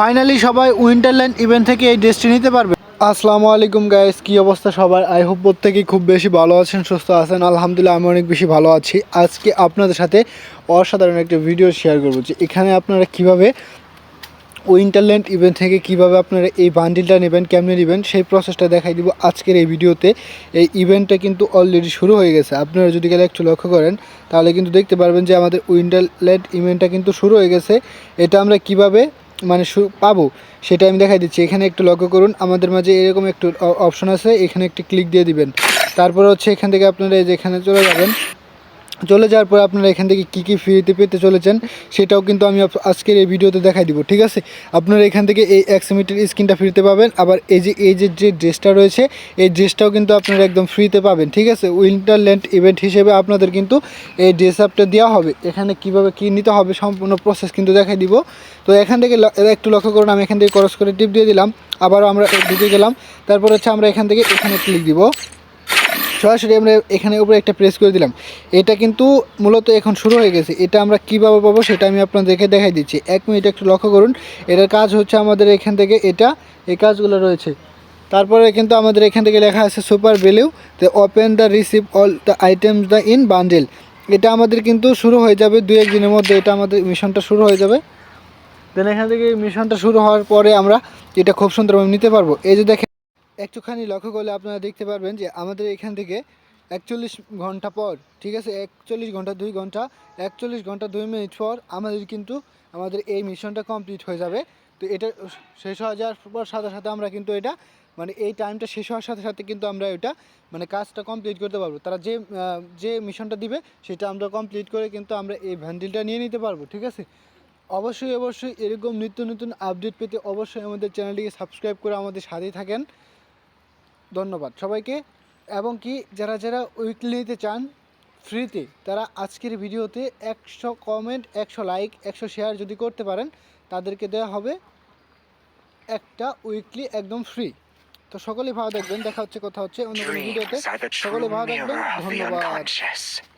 Finally সবাই Winterland event থেকে এই ড্রেসটি নিতে পারবে। আসসালামু আলাইকুম গাইস কি অবস্থা সবার? আই হোপ প্রত্যেকেই খুব বেশি ভালো আছেন, সুস্থ আছেন। আলহামদুলিল্লাহ, আমি অনেক বেশি ভালো আছি। আজকে আপনাদের সাথে অসাধারণ একটা ভিডিও শেয়ার করব যে এখানে আপনারা কীভাবে উইন্টারল্যান্ড ইভেন্ট থেকে কীভাবে আপনারা এই বান্ডিলটা নেবেন, কেমনে নেবেন, সেই প্রসেসটা দেখাই দিব আজকের এই ভিডিওতে এই ইভেন্টটা কিন্তু অলরেডি শুরু হয়ে গেছে। আপনারা যদি গেলে একটু লক্ষ্য করেন, তাহলে কিন্তু দেখতে পারবেন যে আমাদের উইন্টারল্যান্ড ইভেন্টটা কিন্তু শুরু হয়ে গেছে। এটা আমরা কীভাবে মানে পাবো সেটা আমি দেখাই দিচ্ছি। এখানে একটু লক্ষ্য করুন, আমাদের মাঝে এরকম একটু অপশন আছে, এখানে একটি ক্লিক দিয়ে দিবেন। তারপর হচ্ছে এখান থেকে আপনারা এই যে এখানে চলে যাবেন। চলে যাওয়ার পর আপনারা এখান থেকে কী কী ফ্রিতে পেতে চলেছেন, সেটাও কিন্তু আমি আজকের এই ভিডিওতে দেখাই দিব, ঠিক আছে? আপনারা এখান থেকে এই একশো মিটার স্ক্রিনটা ফ্রিতে পাবেন, আবার এই যে এই যে যে ড্রেসটা রয়েছে, এই ড্রেসটাও কিন্তু আপনারা একদম ফ্রিতে পাবেন, ঠিক আছে? উইন্টারল্যান্ড ইভেন্ট হিসেবে আপনাদের কিন্তু এই ড্রেস আপটা দেওয়া হবে। এখানে কীভাবে কী নিতে হবে সম্পূর্ণ প্রসেস কিন্তু দেখাই দিব। তো এখান থেকে একটু লক্ষ্য করুন, আমি এখান থেকে ক্রস করে টিপ দিয়ে দিলাম, আবারও আমরা ঢুকে গেলাম, তারপর হচ্ছে আমরা এখান থেকে এখানে ক্লিক দিব। সরাসরি আমরা এখানে উপরে একটা প্রেস করে দিলাম। এটা কিন্তু মূলত এখন শুরু হয়ে গেছে। এটা আমরা কীভাবে পাবো সেটা আমি আপনাদেরকে দেখাই দিচ্ছি। এক মিনিট একটু লক্ষ্য করুন। এটার কাজ হচ্ছে আমাদের এখান থেকে এটা, এই কাজগুলো রয়েছে। তারপরে কিন্তু আমাদের এখান থেকে লেখা আছে super value the open the receive all the items the in bundle এটা আমাদের কিন্তু শুরু হয়ে যাবে দু এক দিনের মধ্যে। এটা আমাদের মিশনটা শুরু হয়ে যাবে। দেন এখান থেকে মিশনটা শুরু হওয়ার পরে আমরা এটা খুব সুন্দরভাবে নিতে পারব। এই যে দেখেন একটুখানি লক্ষ্য করলে আপনারা দেখতে পারবেন যে আমাদের এখান থেকে একচল্লিশ ঘণ্টা পর, ঠিক আছে, একচল্লিশ ঘণ্টা, দুই ঘণ্টা, একচল্লিশ ঘণ্টা, দুই মিনিট পর আমাদের কিন্তু আমাদের এই মিশনটা কমপ্লিট হয়ে যাবে। তো এটা শেষ হয়ে যাওয়ার পর সাথে সাথে আমরা কিন্তু এটা মানে এই টাইমটা শেষ হওয়ার সাথে সাথে কিন্তু আমরা এটা মানে কাজটা কমপ্লিট করতে পারব। তারা যে যে মিশনটা দিবে সেটা আমরা কমপ্লিট করে কিন্তু আমরা এই ভ্যান্ডেলটা নিয়ে নিতে পারব, ঠিক আছে? অবশ্যই অবশ্যই এরকম নিত্য নতুন আপডেট পেতে অবশ্যই আমাদের চ্যানেলটিকে সাবস্ক্রাইব করে আমাদের সাথেই থাকেন। ধন্যবাদ সবাইকে। এবং কি যারা যারা উইকলি নিতে চান ফ্রিতে তারা আজকের ভিডিওতে একশো কমেন্ট একশো লাইক একশো শেয়ার যদি করতে পারেন তাদেরকে দেওয়া হবে একটা উইকলি একদম ফ্রি তো সকলেই ভালো দেখবেন দেখা হচ্ছে কথা হচ্ছে অন্য কোনো ভিডিওতে। সকলে ভালো the ধন্যবাদ.